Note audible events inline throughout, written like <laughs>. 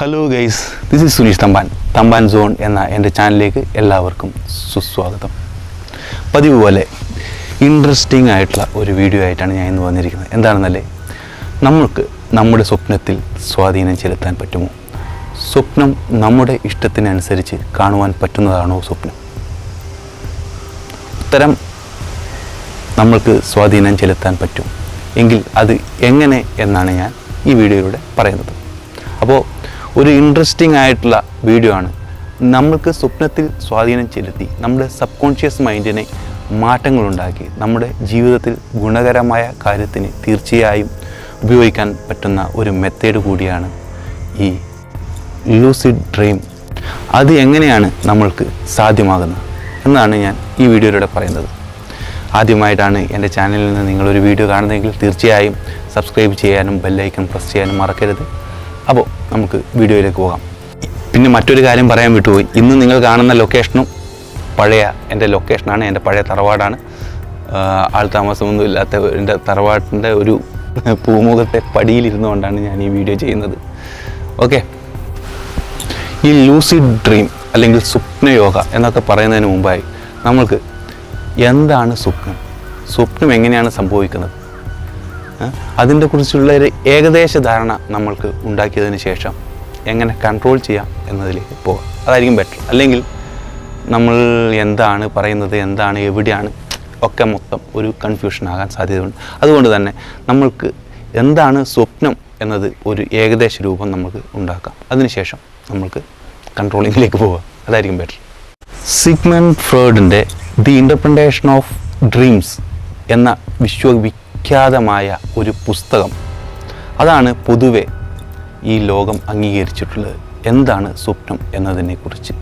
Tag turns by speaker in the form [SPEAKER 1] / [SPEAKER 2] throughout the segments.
[SPEAKER 1] Hello guys this is Suneesh Thampan Thampan zone എന്ന എന്റെ ചാനലിലേക്ക് എല്ലാവർക്കും സുസ്വാഗതം. പതിവ് പോലെ ഇൻട്രസ്റ്റിംഗ് ആയിട്ടുള്ള ഒരു വീഡിയോ ആയിട്ടാണ് ഞാൻ ഇന്ന് വന്നിരിക്കുന്നത്. എന്താണെന്നല്ലേ? നമ്മൾക്ക് നമ്മുടെ സ്വപ്നത്തിൽ സ്വാധീനം ചെലുത്താൻ പറ്റുമോ? സ്വപ്നം നമ്മുടെ ഇഷ്ടത്തിനനുസരിച്ച് കാണുവാൻ പറ്റുന്നതാണോ സ്വപ്നം? ഉത്തരം നമ്മൾക്ക് സ്വാധീനം ചെലുത്താൻ പറ്റും. എങ്കിൽ അത് എങ്ങനെ എന്നാണ് ഞാൻ ഈ വീഡിയോയിലൂടെ പറയുന്നത്. അപ്പോൾ ഒരു ഇൻട്രസ്റ്റിംഗ് ആയിട്ടുള്ള വീഡിയോ ആണ്. നമ്മൾക്ക് സ്വപ്നത്തിൽ സ്വാധീനം ചെലുത്തി നമ്മുടെ സബ് കോൺഷ്യസ് മൈൻഡിനെ മാറ്റങ്ങളുണ്ടാക്കി നമ്മുടെ ജീവിതത്തിൽ ഗുണകരമായ കാര്യത്തിന് തീർച്ചയായും ഉപയോഗിക്കാൻ പറ്റുന്ന ഒരു മെത്തേഡ് കൂടിയാണ് ഈ ലൂസിഡ് ഡ്രീം അത് എങ്ങനെയാണ് നമ്മൾക്ക് സാധ്യമാകുന്നത് എന്നാണ് ഞാൻ ഈ വീഡിയോയിലൂടെ പറയുന്നത്. ആദ്യമായിട്ടാണ് എന്റെ ചാനലിൽ നിന്ന് നിങ്ങളൊരു വീഡിയോ കാണുന്നതെങ്കിൽ തീർച്ചയായും സബ്സ്ക്രൈബ് ചെയ്യാനും ബെല്ലൈക്കൺ പ്രസ് ചെയ്യാനും മറക്കരുത്. അപ്പോൾ നമുക്ക് വീഡിയോയിലേക്ക് പോകാം. പിന്നെ മറ്റൊരു കാര്യം പറയാൻ വിട്ടുപോയി. ഇന്ന് നിങ്ങൾ കാണുന്ന ലൊക്കേഷനും പഴയ എന്റെ ലൊക്കേഷനാണ് എന്റെ പഴയ തറവാടാണ്. ആൾ താമസമൊന്നും ഇല്ലാത്ത എന്റെ തറവാട്ടിന്റെ ഒരു <laughs> പൂമുഖത്തെ പടിയിലിരുന്നുകൊണ്ടാണ് ഞാൻ ഈ വീഡിയോ ചെയ്യുന്നത്. ഓക്കെ ഈ ലൂസിഡ് ഡ്രീം അല്ലെങ്കിൽ സ്വപ്നയോഗ എന്നൊക്കെ പറയുന്നതിന് മുമ്പായി നമ്മൾക്ക് എന്താണ് സ്വപ്നം? സ്വപ്നം എങ്ങനെയാണ് സംഭവിക്കുന്നത്? അതിന്റെ കുറിച്ചുള്ള ഒരു ഏകദേശ ധാരണ നമ്മൾക്ക് ഉണ്ടാക്കിയതിന് ശേഷം എങ്ങനെ കൺട്രോൾ ചെയ്യാം എന്നതിലേക്ക് പോകാം അതായിരിക്കും ബെറ്റർ അല്ലെങ്കിൽ നമ്മൾ എന്താണ് പറയുന്നത് എന്താണ് എവിടെയാണ് ഒക്കെ മൊത്തം ഒരു കൺഫ്യൂഷൻ ആകാൻ സാധ്യതയുണ്ട്. അതുകൊണ്ട് തന്നെ നമ്മൾക്ക് എന്താണ് സ്വപ്നം എന്നത് ഒരു ഏകദേശ രൂപം നമുക്ക് ഉണ്ടാക്കാം. അതിനുശേഷം നമ്മൾക്ക് കൺട്രോളിങ്ങിലേക്ക് പോവുക അതായിരിക്കും ബെറ്റർ സിഗ്മൻ ഫ്രോഡിന്റെ ദി ഇന്റർപ്രിന്റേഷൻ ഓഫ് ഡ്രീംസ് എന്ന വിശ്വവിഖ്യാതമായ ഒരു പുസ്തകം. അതാണ് പൊതുവെ ഈ ലോകം അംഗീകരിച്ചിട്ടുള്ളത്. എന്താണ് സ്വപ്നം എന്നതിനെക്കുറിച്ച്.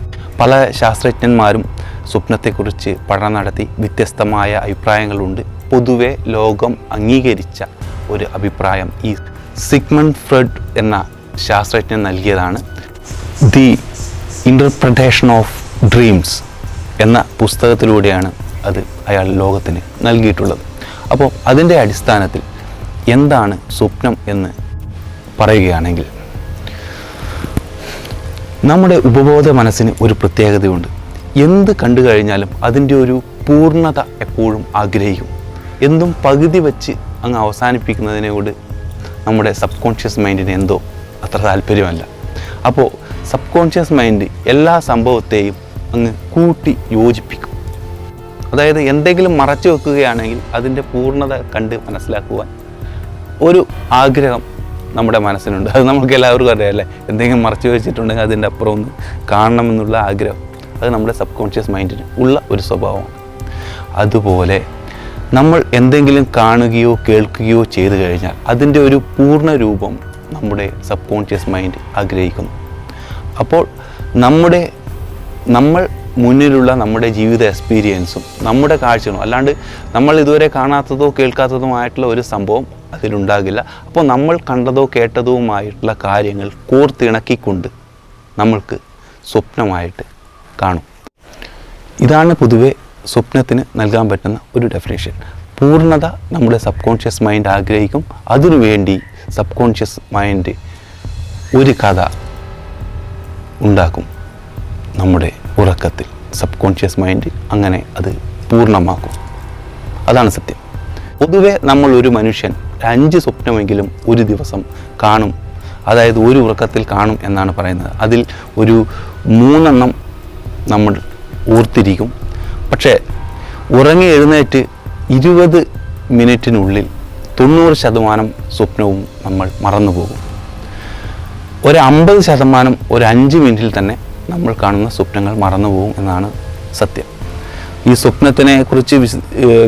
[SPEAKER 1] പല ശാസ്ത്രജ്ഞന്മാരും സ്വപ്നത്തെക്കുറിച്ച് പഠനം നടത്തി വ്യത്യസ്തമായ അഭിപ്രായങ്ങളുണ്ട്. പൊതുവെ ലോകം അംഗീകരിച്ച ഒരു അഭിപ്രായം ഈ സിഗ്മൺ ഫ്രെഡ് എന്ന ശാസ്ത്രജ്ഞൻ നൽകിയതാണ്. ദി ഇന്റർപ്രിട്ടേഷൻ ഓഫ് ഡ്രീംസ് എന്ന പുസ്തകത്തിലൂടെയാണ് അത് അയാൾ ലോകത്തിന് നൽകിയിട്ടുള്ളത്. അപ്പോൾ അതിന്റെ അടിസ്ഥാനത്തിൽ എന്താണ് സ്വപ്നം എന്ന് പറയുകയാണെങ്കിൽ നമ്മുടെ ഉപബോധ മനസ്സിന് ഒരു പ്രത്യേകതയുണ്ട്. എന്ത് കണ്ടു കഴിഞ്ഞാലും അതിന്റെ ഒരു പൂർണത എപ്പോഴും ആഗ്രഹിക്കും. എന്തും പകുതി വെച്ച് അങ്ങ് അവസാനിപ്പിക്കുന്നതിനോട് നമ്മുടെ സബ് കോൺഷ്യസ് മൈൻഡിന് എന്തോ അത്ര താല്പര്യമല്ല. അപ്പോൾ സബ് കോൺഷ്യസ് മൈൻഡ് എല്ലാ സംഭവത്തെയും അങ്ങ് കൂട്ടി യോജിപ്പിക്കും. അതായത് എന്തെങ്കിലും മറച്ചു വെക്കുകയാണെങ്കിൽ അതിന്റെ പൂർണത കണ്ട് മനസ്സിലാക്കുവാൻ ഒരു ആഗ്രഹം നമ്മുടെ മനസ്സിനുണ്ട്. അത് നമുക്ക് എല്ലാവർക്കും അറിയാമല്ലേ എന്തെങ്കിലും മറച്ചു വെച്ചിട്ടുണ്ടെങ്കിൽ അതിന്റെ അപ്പുറം ഒന്ന് കാണണമെന്നുള്ള ആഗ്രഹം. അത് നമ്മുടെ സബ് കോൺഷ്യസ് മൈൻഡിന് ഉള്ള ഒരു സ്വഭാവമാണ്. അതുപോലെ നമ്മൾ എന്തെങ്കിലും കാണുകയോ കേൾക്കുകയോ ചെയ്തു കഴിഞ്ഞാൽ അതിന്റെ ഒരു പൂർണ രൂപം നമ്മുടെ സബ് കോൺഷ്യസ് മൈൻഡ് ആഗ്രഹിക്കുന്നു. അപ്പോൾ നമ്മുടെ നമ്മൾ മുന്നിലുള്ള നമ്മുടെ ജീവിത എക്സ്പീരിയൻസും നമ്മുടെ കാഴ്ചകളും അല്ലാണ്ട് നമ്മൾ ഇതുവരെ കാണാത്തതോ കേൾക്കാത്തതുമായിട്ടുള്ള ഒരു സംഭവം അതിലുണ്ടാകില്ല. അപ്പോൾ നമ്മൾ കണ്ടതോ കേട്ടതുമായിട്ടുള്ള കാര്യങ്ങൾ കോർത്തിണക്കിക്കൊണ്ട് നമ്മൾക്ക് സ്വപ്നമായിട്ട് കാണും. ഇതാണ് പൊതുവെ സ്വപ്നത്തിന് നൽകാൻ പറ്റുന്ന ഒരു ഡെഫിനേഷൻ പൂർണത നമ്മുടെ സബ് കോൺഷ്യസ് മൈൻഡ് ആഗ്രഹിക്കും. അതിനുവേണ്ടി സബ് കോൺഷ്യസ് മൈൻഡ് ഒരു കഥ ഉണ്ടാക്കും നമ്മുടെ ഉറക്കത്തിൽ സബ് കോൺഷ്യസ് മൈൻഡ് അങ്ങനെ അത് പൂർണമാക്കും. അതാണ് സത്യം. പൊതുവെ നമ്മൾ ഒരു മനുഷ്യൻ അഞ്ച് സ്വപ്നമെങ്കിലും ഒരു ദിവസം കാണും. അതായത് ഒരു ഉറക്കത്തിൽ കാണും എന്നാണ് പറയുന്നത്. അതിൽ ഒരു മൂന്നെണ്ണം നമ്മൾ ഓർത്തിരിക്കും. പക്ഷേ ഉറങ്ങി എഴുന്നേറ്റ് ഇരുപത് മിനിറ്റിനുള്ളിൽ തൊണ്ണൂറ് ശതമാനം സ്വപ്നവും നമ്മൾ മറന്നു പോകും ഒരു അമ്പത് ശതമാനം ഒരു അഞ്ച് മിനിറ്റിൽ തന്നെ നമ്മൾ കാണുന്ന സ്വപ്നങ്ങൾ മറന്നുപോകും എന്നാണ് സത്യം. ഈ സ്വപ്നത്തിനെ കുറിച്ച് വിശ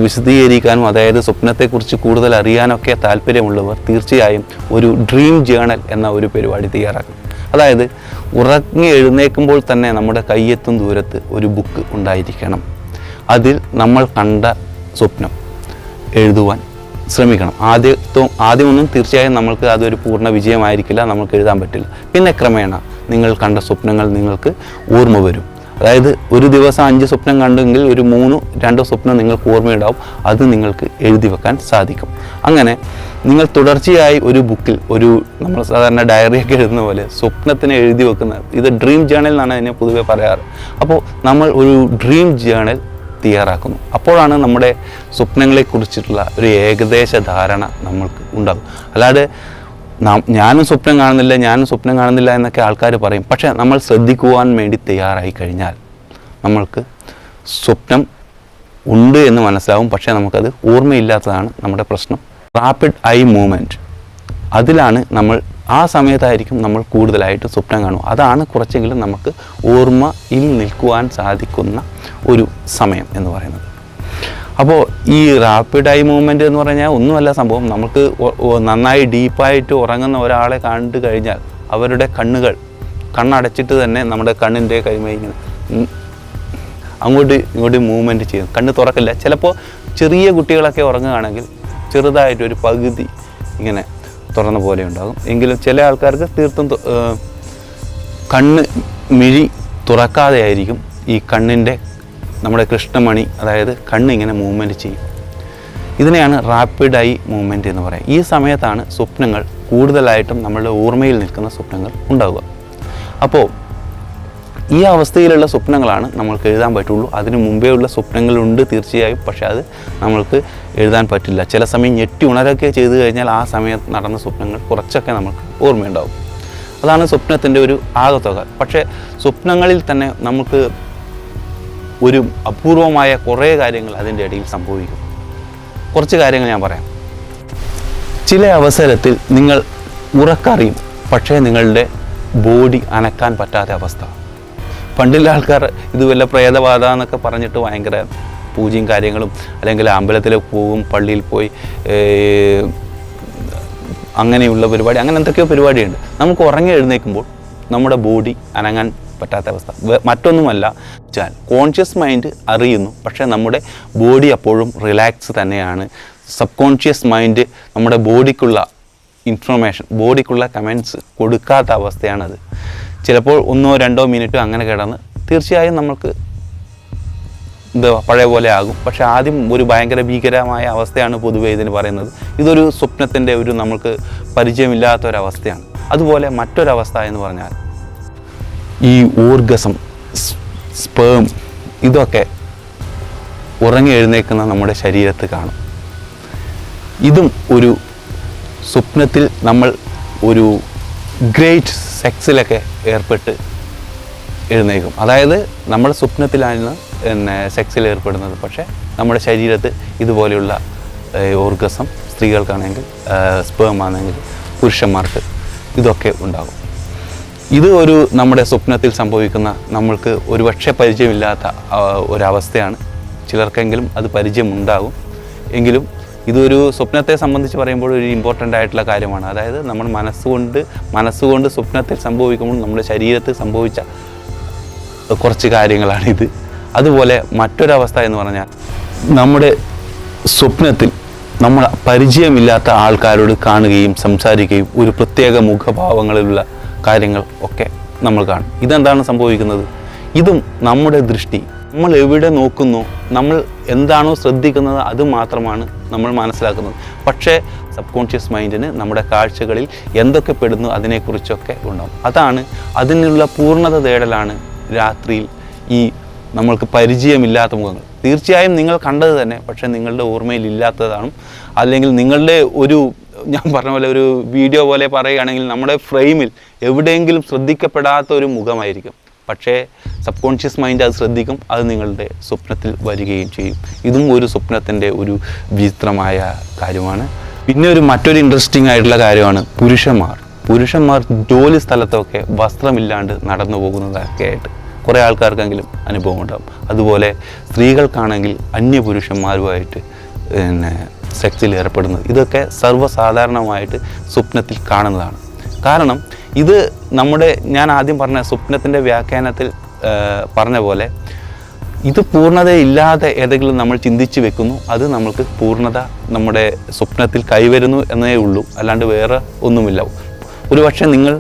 [SPEAKER 1] വിശദീകരിക്കാനും അതായത് സ്വപ്നത്തെക്കുറിച്ച് കൂടുതൽ അറിയാനൊക്കെ താല്പര്യമുള്ളവർ തീർച്ചയായും ഒരു ഡ്രീം ജേണൽ എന്ന ഒരു പരിപാടി തയ്യാറാക്കും. അതായത് ഉറങ്ങി എഴുന്നേൽക്കുമ്പോൾ തന്നെ നമ്മുടെ കയ്യെത്തും ദൂരത്ത് ഒരു ബുക്ക് ഉണ്ടായിരിക്കണം. അതിൽ നമ്മൾ കണ്ട സ്വപ്നം എഴുതുവാൻ ശ്രമിക്കണം. ആദ്യത്തോ ആദ്യമൊന്നും തീർച്ചയായും നമ്മൾക്ക് അതൊരു പൂർണ വിജയമായിരിക്കില്ല നമുക്ക് എഴുതാൻ പറ്റില്ല. പിന്നെ ക്രമേണ നിങ്ങൾ കണ്ട സ്വപ്നങ്ങൾ നിങ്ങൾക്ക് ഓർമ്മ വരും. അതായത് ഒരു ദിവസം അഞ്ച് സ്വപ്നം കണ്ടെങ്കിൽ ഒരു മൂന്ന് രണ്ട് സ്വപ്നം നിങ്ങൾക്ക് ഓർമ്മയുണ്ടാവും. അത് നിങ്ങൾക്ക് എഴുതി വെക്കാൻ സാധിക്കും. അങ്ങനെ നിങ്ങൾ തുടർച്ചയായി ഒരു ബുക്കിൽ ഒരു നമ്മൾ സാധാരണ ഡയറിയൊക്കെ എഴുതുന്ന പോലെ സ്വപ്നത്തിന് എഴുതി വെക്കുന്ന ഇത് ഡ്രീം ജേണൽ എന്നാണ് അതിനെ പൊതുവെ പറയാറ്. അപ്പോൾ നമ്മൾ ഒരു ഡ്രീം ജേണൽ തയ്യാറാക്കുന്നു. അപ്പോഴാണ് നമ്മുടെ സ്വപ്നങ്ങളെക്കുറിച്ചിട്ടുള്ള ഒരു ഏകദേശ ധാരണ നമ്മൾക്ക് ഉണ്ടാകും. അല്ലാതെ ഞാനും സ്വപ്നം കാണുന്നില്ല ഞാനും സ്വപ്നം കാണുന്നില്ല എന്നൊക്കെ ആൾക്കാർ പറയും. പക്ഷേ നമ്മൾ ശ്രദ്ധിക്കുവാൻ വേണ്ടി തയ്യാറായി കഴിഞ്ഞാൽ നമ്മൾക്ക് സ്വപ്നം ഉണ്ട് എന്ന് മനസ്സിലാവും. പക്ഷേ നമുക്കത് ഓർമ്മയില്ലാത്തതാണ് നമ്മുടെ പ്രശ്നം. റാപ്പിഡ് ഐ മൂവ്മെന്റ് അതിലാണ് നമ്മൾ ആ സമയത്തായിരിക്കും നമ്മൾ കൂടുതലായിട്ട് സ്വപ്നം കാണും അതാണ് കുറച്ചെങ്കിലും നമുക്ക് ഓർമ്മയിൽ നിൽക്കുവാൻ സാധിക്കുന്ന ഒരു സമയം എന്ന് പറയുന്നത്. അപ്പോൾ ഈ റാപ്പിഡ് ഐ മൂവ്മെന്റ് എന്ന് പറഞ്ഞാൽ ഒന്നുമല്ല സംഭവം. നമുക്ക് നന്നായി ഡീപ്പായിട്ട് ഉറങ്ങുന്ന ഒരാളെ കണ്ടു കഴിഞ്ഞാൽ അവരുടെ കണ്ണുകൾ കണ്ണടച്ചിട്ട് തന്നെ നമ്മുടെ കണ്ണിന്റെ കൈമ ഇങ്ങനെ അങ്ങോട്ട് ഇങ്ങോട്ട് മൂവ്മെന്റ് ചെയ്യും. കണ്ണ് തുറക്കില്ല. ചിലപ്പോൾ ചെറിയ കുട്ടികളൊക്കെ ഉറങ്ങുകയാണെങ്കിൽ ചെറുതായിട്ട് ഒരു പകുതി ഇങ്ങനെ തുറന്ന പോലെ ഉണ്ടാകും. എങ്കിലും ചില ആൾക്കാർക്ക് തീർത്തും കണ്ണ് മിഴി തുറക്കാതെ ആയിരിക്കും ഈ കണ്ണിന്റെ നമ്മുടെ കൃഷ്ണമണി അതായത് കണ്ണിങ്ങനെ മൂവ്മെന്റ് ചെയ്യും. ഇതിനെയാണ് റാപ്പിഡ് ഐ മൂവ്മെന്റ് എന്ന് പറയുക. ഈ സമയത്താണ് സ്വപ്നങ്ങൾ കൂടുതലായിട്ടും നമ്മളുടെ ഓർമ്മയിൽ നിൽക്കുന്ന സ്വപ്നങ്ങൾ ഉണ്ടാവുക. അപ്പോൾ ഈ അവസ്ഥയിലുള്ള സ്വപ്നങ്ങളാണ് നമ്മൾക്ക് എഴുതാൻ പറ്റുള്ളൂ. അതിന് മുമ്പേ ഉള്ള സ്വപ്നങ്ങളുണ്ട് തീർച്ചയായും. പക്ഷേ അത് നമ്മൾക്ക് എഴുതാൻ പറ്റില്ല. ചില സമയം ഞെട്ടി ഉണരൊക്കെ ചെയ്തു കഴിഞ്ഞാൽ ആ സമയത്ത് നടന്ന സ്വപ്നങ്ങൾ കുറച്ചൊക്കെ നമുക്ക് ഓർമ്മയുണ്ടാവും. അതാണ് സ്വപ്നത്തിന്റെ ഒരു ആകത്തുക. പക്ഷേ സ്വപ്നങ്ങളിൽ തന്നെ നമുക്ക് ഒരു അപൂർവമായ കുറേ കാര്യങ്ങൾ അതിന്റെ ഇടയിൽ സംഭവിക്കും. കുറച്ച് കാര്യങ്ങൾ ഞാൻ പറയാം. ചില അവസരത്തിൽ നിങ്ങൾ ഉറക്കറിയും പക്ഷേ നിങ്ങളുടെ ബോഡി അനക്കാൻ പറ്റാത്ത അവസ്ഥ. പണ്ടുള്ള ആൾക്കാർ ഇത് വല്ല പ്രേതബാധ എന്നൊക്കെ പറഞ്ഞിട്ട് ഭയങ്കര പൂജയും കാര്യങ്ങളും അല്ലെങ്കിൽ അമ്പലത്തിൽ പോവും പള്ളിയിൽ പോയി അങ്ങനെയുള്ള പരിപാടി അങ്ങനെ എന്തൊക്കെയോ പരിപാടിയുണ്ട്. നമുക്ക് ഉറങ്ങി എഴുന്നേൽക്കുമ്പോൾ നമ്മുടെ ബോഡി അനങ്ങാൻ പറ്റാത്ത അവസ്ഥ. മറ്റൊന്നുമല്ല വെച്ചാൽ കോൺഷ്യസ് മൈൻഡ് അറിയുന്നു. പക്ഷേ നമ്മുടെ ബോഡി അപ്പോഴും റിലാക്സ് തന്നെയാണ്. സബ് കോൺഷ്യസ് മൈൻഡ് നമ്മുടെ ബോഡിക്കുള്ള ഇൻഫർമേഷൻ ബോഡിക്കുള്ള കമൻസ് കൊടുക്കാത്ത അവസ്ഥയാണത്. ചിലപ്പോൾ ഒന്നോ രണ്ടോ മിനിറ്റോ അങ്ങനെ കിടന്ന് തീർച്ചയായും നമുക്ക് എന്താ പഴയ പോലെ ആകും. പക്ഷേ ആദ്യം ഒരു ഭയങ്കര ഭീകരമായ അവസ്ഥയാണ് പൊതുവേ ഇതിന് പറയുന്നത്. ഇതൊരു സ്വപ്നത്തിന്റെ ഒരു നമുക്ക് പരിചയമില്ലാത്ത ഒരവസ്ഥയാണ് അതുപോലെ മറ്റൊരവസ്ഥ എന്ന് പറഞ്ഞാൽ ഈ ഊർഗസം സ്പേം ഇതൊക്കെ ഉറങ്ങി എഴുന്നേക്കുന്ന നമ്മുടെ ശരീരത്ത് കാണും. ഇതും ഒരു സ്വപ്നത്തിൽ നമ്മൾ ഒരു ഗ്രേറ്റ് സെക്സിലൊക്കെ ഏർപ്പെട്ട് എഴുന്നേക്കും അതായത് നമ്മുടെ സ്വപ്നത്തിലാണ് പിന്നെ സെക്സിൽ ഏർപ്പെടുന്നത്. പക്ഷേ നമ്മുടെ ശരീരത്ത് ഇതുപോലെയുള്ള ഓർഗസം സ്ത്രീകൾക്കാണെങ്കിൽ സ്പേം ആണെങ്കിൽ പുരുഷന്മാർക്ക് ഇതൊക്കെ ഉണ്ടാകും. ഇത് ഒരു നമ്മുടെ സ്വപ്നത്തിൽ സംഭവിക്കുന്ന നമ്മൾക്ക് ഒരുപക്ഷെ പരിചയമില്ലാത്ത ഒരവസ്ഥയാണ്. ചിലർക്കെങ്കിലും അത് പരിചയമുണ്ടാകും. എങ്കിലും ഇതൊരു സ്വപ്നത്തെ സംബന്ധിച്ച് പറയുമ്പോൾ ഒരു ഇമ്പോർട്ടന്റ് ആയിട്ടുള്ള കാര്യമാണ്. അതായത് നമ്മൾ മനസ്സുകൊണ്ട് മനസ്സുകൊണ്ട് സ്വപ്നത്തിൽ സംഭവിക്കുമ്പോൾ നമ്മുടെ ശരീരത്തിൽ സംഭവിച്ച കുറച്ച് കാര്യങ്ങളാണിത്. അതുപോലെ മറ്റൊരവസ്ഥ എന്ന് പറഞ്ഞാൽ നമ്മുടെ സ്വപ്നത്തിൽ നമ്മൾ പരിചയമില്ലാത്ത ആൾക്കാരോട് കാണുകയും സംസാരിക്കുകയും ഒരു പ്രത്യേക മുഖഭാവങ്ങളിലുള്ള കാര്യങ്ങൾ ഒക്കെ നമ്മൾ കാണും. ഇതെന്താണ് സംഭവിക്കുന്നത്? ഇതും നമ്മുടെ ദൃഷ്ടി. നമ്മൾ എവിടെ നോക്കുന്നു നമ്മൾ എന്താണോ ശ്രദ്ധിക്കുന്നത് അത് മാത്രമാണ് നമ്മൾ മനസ്സിലാക്കുന്നത്. പക്ഷേ സബ് കോൺഷ്യസ് മൈൻഡിന് നമ്മുടെ കാഴ്ചകളിൽ എന്തൊക്കെ പെടുന്നു അതിനെക്കുറിച്ചൊക്കെ ഉണ്ടാവും. അതാണ് അതിനുള്ള പൂർണത തേടലാണ് രാത്രിയിൽ ഈ നമ്മൾക്ക് പരിചയമില്ലാത്ത മുഖങ്ങൾ. തീർച്ചയായും നിങ്ങൾ കണ്ടത് തന്നെ പക്ഷേ നിങ്ങളുടെ ഓർമ്മയിൽ ഇല്ലാത്തതാണ് അല്ലെങ്കിൽ നിങ്ങളുടെ ഒരു ഞാൻ പറഞ്ഞ പോലെ ഒരു വീഡിയോ പോലെ പറയുകയാണെങ്കിൽ നമ്മുടെ ഫ്രെയിമിൽ എവിടെയെങ്കിലും ശ്രദ്ധിക്കപ്പെടാത്ത ഒരു മുഖമായിരിക്കും. പക്ഷേ സബ് കോൺഷ്യസ് മൈൻഡ് അത് ശ്രദ്ധിക്കും അത് നിങ്ങളുടെ സ്വപ്നത്തിൽ വരികയും ചെയ്യും. ഇതും ഒരു സ്വപ്നത്തിന്റെ ഒരു വിചിത്രമായ കാര്യമാണ്. പിന്നെ ഒരു മറ്റൊരു ഇൻട്രസ്റ്റിംഗ് ആയിട്ടുള്ള കാര്യമാണ് പുരുഷന്മാർ. പുരുഷന്മാർ ജോലി സ്ഥലത്തൊക്കെ വസ്ത്രമില്ലാണ്ട് നടന്നു പോകുന്നതൊക്കെ ആയിട്ട് കുറേ ആൾക്കാർക്കെങ്കിലും അനുഭവം ഉണ്ടാകും അതുപോലെ സ്ത്രീകൾക്കാണെങ്കിൽ അന്യപുരുഷന്മാരുമായിട്ട് പിന്നെ സെക്സിൽ ഏർപ്പെടുന്നത്. ഇതൊക്കെ സർവസാധാരണമായിട്ട് സ്വപ്നത്തിൽ കാണുന്നതാണ്. കാരണം ഇത് നമ്മുടെ ഞാൻ ആദ്യം പറഞ്ഞ സ്വപ്നത്തിന്റെ വ്യാഖ്യാനത്തിൽ പറഞ്ഞ പോലെ ഇത് പൂർണതയില്ലാതെ ഏതെങ്കിലും നമ്മൾ ചിന്തിച്ച് വെക്കുന്നു. അത് നമ്മൾക്ക് പൂർണത നമ്മുടെ സ്വപ്നത്തിൽ കൈവരുന്നു എന്നേ ഉള്ളൂ. അല്ലാണ്ട് വേറെ ഒന്നുമില്ല. ഒരുപക്ഷെ നിങ്ങൾ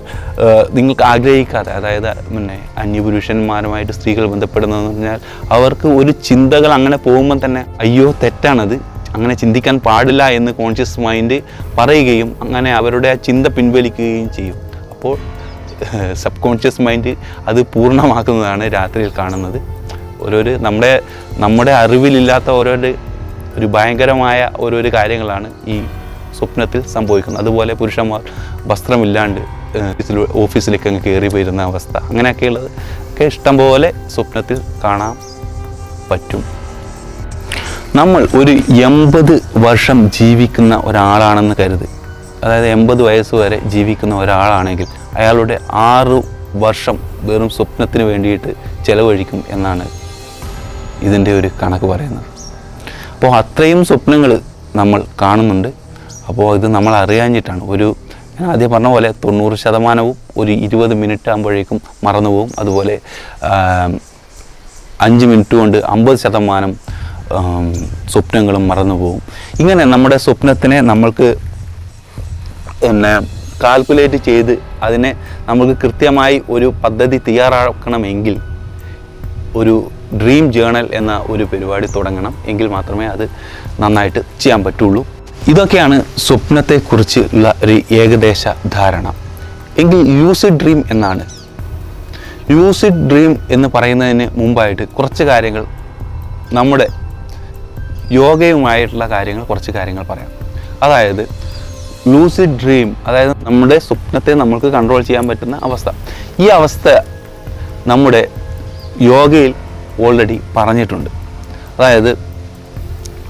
[SPEAKER 1] നിങ്ങൾക്ക് ആഗ്രഹിക്കാതെ അതായത് പിന്നെ അന്യപുരുഷന്മാരുമായിട്ട് സ്ത്രീകൾ ബന്ധപ്പെടുന്നതെന്ന് പറഞ്ഞാൽ അവർക്ക് ഒരു ചിന്തകൾ അങ്ങനെ പോകുമ്പോൾ തന്നെ അയ്യോ തെറ്റാണത്. അങ്ങനെ ചിന്തിക്കാൻ പാടില്ല എന്ന് കോൺഷ്യസ് മൈൻഡ് പറയുകയും അങ്ങനെ അവരുടെ ചിന്ത പിൻവലിക്കുകയും ചെയ്യും. അപ്പോൾ സബ് കോൺഷ്യസ് മൈൻഡ് അത് പൂർണമാക്കുന്നതാണ് രാത്രിയിൽ കാണുന്നത്. ഓരോരു നമ്മുടെ നമ്മുടെ അറിവിലില്ലാത്ത ഓരോരു ഒരു ഭയങ്കരമായ ഓരോരോ കാര്യങ്ങളാണ് ഈ സ്വപ്നത്തിൽ സംഭവിക്കുന്നത്. അതുപോലെ പുരുഷന്മാർ വസ്ത്രമില്ലാണ്ട് ഓഫീസിലേക്ക് അങ്ങ് കയറി വരുന്ന അവസ്ഥ. അങ്ങനെയൊക്കെയുള്ളത് ഒക്കെ ഇഷ്ടംപോലെ സ്വപ്നത്തിൽ കാണാൻ പറ്റും. നമ്മൾ ഒരു എൺപത് വർഷം ജീവിക്കുന്ന ഒരാളാണെന്ന് കരുത്. അതായത് എൺപത് വയസ്സ് വരെ ജീവിക്കുന്ന ഒരാളാണെങ്കിൽ അയാളുടെ ആറ് വർഷം വെറും സ്വപ്നത്തിന് വേണ്ടിയിട്ട് ചിലവഴിക്കും എന്നാണ് ഇതിന്റെ ഒരു കണക്ക് പറയുന്നത്. അപ്പോൾ അത്രയും സ്വപ്നങ്ങൾ നമ്മൾ കാണുന്നുണ്ട്. അപ്പോൾ ഇത് നമ്മൾ അറിയാഞ്ഞിട്ടാണ് ഒരു ഞാൻ ആദ്യം പറഞ്ഞ പോലെ തൊണ്ണൂറ് ശതമാനവും ഒരു ഇരുപത് മിനിറ്റ് ആകുമ്പോഴേക്കും മറന്നു പോകും അതുപോലെ അഞ്ച് മിനിറ്റ് കൊണ്ട് അമ്പത് ശതമാനം സ്വപ്നങ്ങളും മറന്നു പോകും ഇങ്ങനെ നമ്മുടെ സ്വപ്നത്തിനെ നമ്മൾക്ക് പിന്നെ കാൽക്കുലേറ്റ് ചെയ്ത് അതിനെ നമുക്ക് കൃത്യമായി ഒരു പദ്ധതി തയ്യാറാക്കണമെങ്കിൽ ഒരു ഡ്രീം ജേണൽ എന്ന ഒരു പരിപാടി തുടങ്ങണം. എങ്കിൽ മാത്രമേ അത് നന്നായിട്ട് ചെയ്യാൻ പറ്റുള്ളൂ. ഇതൊക്കെയാണ് സ്വപ്നത്തെക്കുറിച്ച് ഉള്ള ഒരു ഏകദേശ ധാരണ. എങ്കിൽ യൂസിഡ് ഡ്രീം എന്നാണ്. യൂസിഡ് ഡ്രീം എന്ന് പറയുന്നതിന് മുമ്പായിട്ട് കുറച്ച് കാര്യങ്ങൾ നമ്മുടെ യോഗയുമായിട്ടുള്ള കാര്യങ്ങൾ കുറച്ച് കാര്യങ്ങൾ പറയാം. അതായത് ലൂസിഡ് ഡ്രീം അതായത് നമ്മുടെ സ്വപ്നത്തെ നമ്മൾക്ക് കൺട്രോൾ ചെയ്യാൻ പറ്റുന്ന അവസ്ഥ. ഈ അവസ്ഥ നമ്മുടെ യോഗയിൽ ഓൾറെഡി പറഞ്ഞിട്ടുണ്ട്. അതായത്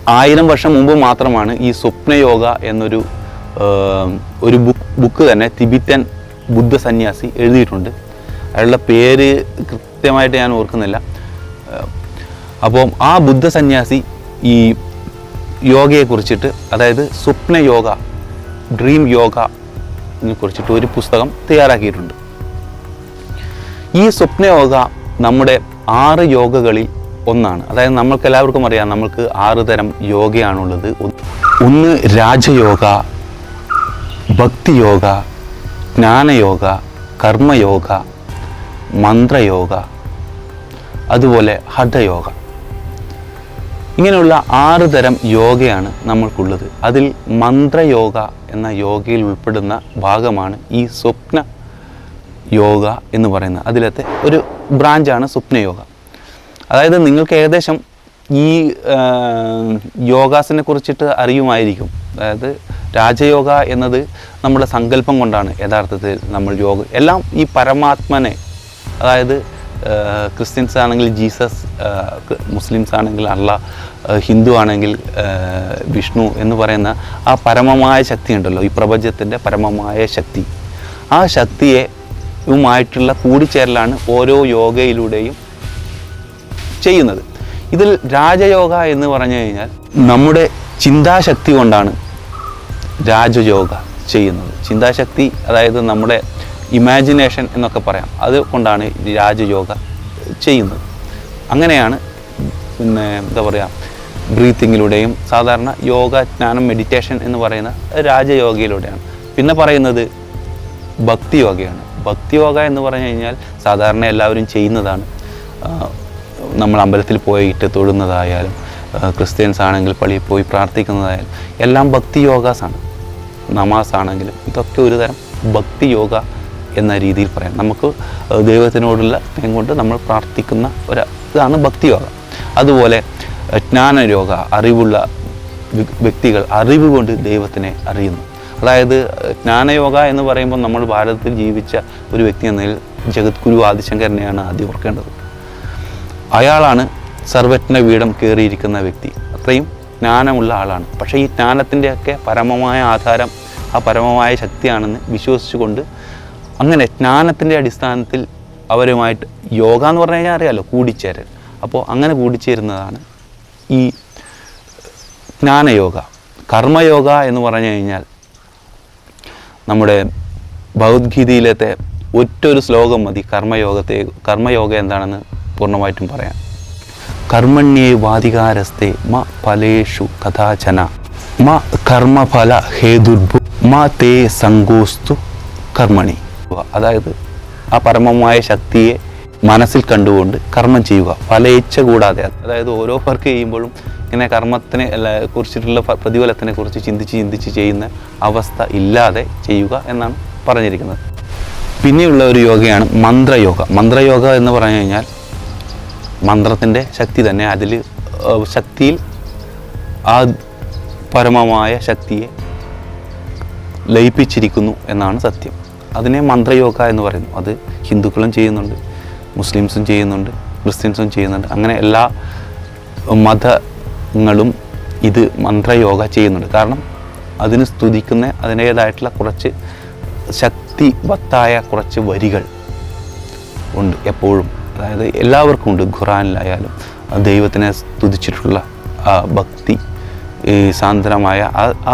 [SPEAKER 1] ആയിരം വർഷം മുമ്പ് മാത്രമാണ് ഈ സ്വപ്നയോഗ എന്നൊരു ഒരു ബുക്ക് ബുക്ക് തന്നെ തിബിറ്റൻ ബുദ്ധ സന്യാസി എഴുതിയിട്ടുണ്ട്. അയാളുടെ പേര് കൃത്യമായിട്ട് ഞാൻ ഓർക്കുന്നില്ല. അപ്പോൾ അപ്പം ആ ബുദ്ധ സന്യാസി ഈ യോഗയെ കുറിച്ചിട്ട് അതായത് സ്വപ്ന യോഗ ഡ്രീം യോഗ കുറിച്ചിട്ട് ഒരു പുസ്തകം തയ്യാറാക്കിയിട്ടുണ്ട്. ഈ സ്വപ്ന യോഗ നമ്മുടെ ആറ് യോഗകളിൽ ഒന്നാണ്. അതായത് നമ്മൾക്ക് എല്ലാവർക്കും അറിയാം നമ്മൾക്ക് ആറ് തരം യോഗയാണുള്ളത്. ഒന്ന് രാജയോഗ ഭക്തിയോഗ ജ്ഞാനയോഗ കർമ്മയോഗ മന്ത്രയോഗ അതുപോലെ ഹഠയോഗ. ഇങ്ങനെയുള്ള ആറ് തരം യോഗയാണ് നമ്മൾക്കുള്ളത്. അതിൽ മന്ത്രയോഗ എന്ന യോഗയിൽ ഉൾപ്പെടുന്ന ഭാഗമാണ് ഈ സ്വപ്ന യോഗ എന്ന് പറയുന്നത്. അതിലത്തെ ഒരു ബ്രാഞ്ചാണ് സ്വപ്നയോഗ. അതായത് നിങ്ങൾക്ക് ഏകദേശം ഈ യോഗാസിനെ കുറിച്ചിട്ട് അറിയുമായിരിക്കും. അതായത് രാജയോഗ എന്നത് നമ്മുടെ സങ്കല്പം കൊണ്ടാണ്. യഥാർത്ഥത്തിൽ നമ്മൾ യോഗ എല്ലാം ഈ പരമാത്മനെ അതായത് ക്രിസ്ത്യൻസ് ആണെങ്കിൽ ജീസസ് മുസ്ലിംസ് ആണെങ്കിൽ അള്ള ഹിന്ദു ആണെങ്കിൽ വിഷ്ണു എന്ന് പറയുന്ന ആ പരമമായ ശക്തി ഉണ്ടല്ലോ ഈ പ്രപഞ്ചത്തിന്റെ പരമമായ ശക്തി. ആ ശക്തിയെ യുമായിട്ടുള്ള കൂടിച്ചേരലാണ് ഓരോ യോഗയിലൂടെയും ചെയ്യുന്നത്. ഇതിൽ രാജയോഗ എന്ന് പറഞ്ഞു കഴിഞ്ഞാൽ നമ്മുടെ ചിന്താശക്തി കൊണ്ടാണ് രാജയോഗ ചെയ്യുന്നത്. ചിന്താശക്തി അതായത് നമ്മുടെ ഇമാജിനേഷൻ എന്നൊക്കെ പറയാം. അതുകൊണ്ടാണ് രാജയോഗ ചെയ്യുന്നത്. അങ്ങനെയാണ് പിന്നെ എന്താ പറയുക ബ്രീത്തിങ്ങിലൂടെയും സാധാരണ യോഗ ജ്ഞാനം മെഡിറ്റേഷൻ എന്ന് പറയുന്ന രാജയോഗയിലൂടെയാണ്. പിന്നെ പറയുന്നത് ഭക്തിയോഗയാണ്. ഭക്തിയോഗ എന്ന് പറഞ്ഞു കഴിഞ്ഞാൽ സാധാരണ എല്ലാവരും ചെയ്യുന്നതാണ്. നമ്മൾ അമ്പലത്തിൽ പോയിട്ട് തൊഴുന്നതായാലും ക്രിസ്ത്യൻസ് ആണെങ്കിൽ പള്ളിയിൽ പോയി പ്രാർത്ഥിക്കുന്നതായാലും എല്ലാം ഭക്തി യോഗാസാണ് നമാസ് ആണെങ്കിലും ഇതൊക്കെ ഒരു തരം ഭക്തി യോഗ എന്ന രീതിയിൽ പറയാം. നമുക്ക് ദൈവത്തിനോടുള്ള സ്നേഹം കൊണ്ട് നമ്മൾ പ്രാർത്ഥിക്കുന്ന ഒരു ഇതാണ് ഭക്തിയോഗം. അതുപോലെ ജ്ഞാനയോഗ അറിവുള്ള വ്യക്തികൾ അറിവ് കൊണ്ട് ദൈവത്തിനെ അറിയുന്നു. അതായത് ജ്ഞാനയോഗ എന്ന് പറയുമ്പോൾ നമ്മൾ ഭാരതത്തിൽ ജീവിച്ച ഒരു വ്യക്തി എന്നതിൽ ജഗദ്ഗുരു ആദിശങ്കരനെയാണ് ആദ്യം ഓർക്കേണ്ടത്. അയാളാണ് സർവജ്ഞ വീടം കയറിയിരിക്കുന്ന വ്യക്തി. അത്രയും ജ്ഞാനമുള്ള ആളാണ്. പക്ഷേ ഈ ജ്ഞാനത്തിന്റെയൊക്കെ പരമമായ ആധാരം ആ പരമമായ ശക്തിയാണെന്ന് വിശ്വസിച്ചുകൊണ്ട് അങ്ങനെ ജ്ഞാനത്തിന്റെ അടിസ്ഥാനത്തിൽ അവരുമായിട്ട് യോഗ എന്ന് പറഞ്ഞു കഴിഞ്ഞാൽ അറിയാമല്ലോ കൂടിച്ചേരൽ. അപ്പോൾ അങ്ങനെ കൂടിച്ചേരുന്നതാണ് ഈ ജ്ഞാനയോഗ. കർമ്മയോഗ എന്ന് പറഞ്ഞു കഴിഞ്ഞാൽ നമ്മുടെ ഭഗവത്ഗീതയിലത്തെ ഒറ്റൊരു ശ്ലോകം മതി കർമ്മയോഗത്തെ കർമ്മയോഗ എന്താണെന്ന് പൂർണമായിട്ടും പറയാം കർമ്മണ്യേ വാധികാരസ്തേ മ ഫലേഷു കഥാചന മ കർമ്മഫല ഹേതുർഭു മ തേ സങ്കോസ്തു കർമ്മണി. അതായത് ആ പരമമായ ശക്തിയെ മനസ്സിൽ കണ്ടുകൊണ്ട് കർമ്മം ചെയ്യുക. ഫലയിച്ച കൂടാതെ. അതായത് ഓരോ വർക്ക് ചെയ്യുമ്പോഴും ഇങ്ങനെ കർമ്മത്തിനെ കുറിച്ചിട്ടുള്ള പ്രതിഫലത്തിനെ കുറിച്ച് ചിന്തിച്ച് ചിന്തിച്ച് ചെയ്യുന്ന അവസ്ഥ ഇല്ലാതെ ചെയ്യുക എന്നാണ് പറഞ്ഞിരിക്കുന്നത്. പിന്നെയുള്ള ഒരു യോഗയാണ് മന്ത്രയോഗ. മന്ത്രയോഗ എന്ന് പറഞ്ഞു കഴിഞ്ഞാൽ മന്ത്രത്തിന്റെ ശക്തി തന്നെ. അതിൽ ശക്തിയിൽ ആ പരമമായ ശക്തിയെ ലയിപ്പിച്ചിരിക്കുന്നു എന്നാണ് സത്യം. അതിനെ മന്ത്രയോഗ എന്ന് പറയുന്നു. അത് ഹിന്ദുക്കളും ചെയ്യുന്നുണ്ട് മുസ്ലിംസും ചെയ്യുന്നുണ്ട് ക്രിസ്ത്യൻസും ചെയ്യുന്നുണ്ട്. അങ്ങനെ എല്ലാ മതങ്ങളും ഇത് മന്ത്രയോഗ ചെയ്യുന്നുണ്ട്. കാരണം അതിന് സ്തുതിക്കുന്ന അതിന്റേതായിട്ടുള്ള കുറച്ച് ശക്തിവത്തായ കുറച്ച് വരികൾ ഉണ്ട് എപ്പോഴും. അതായത് എല്ലാവർക്കും ഉണ്ട് ഖുറാനിലായാലും ദൈവത്തിനെ സ്തുതിച്ചിട്ടുള്ള ആ ഭക്തി സാന്ദ്രമായ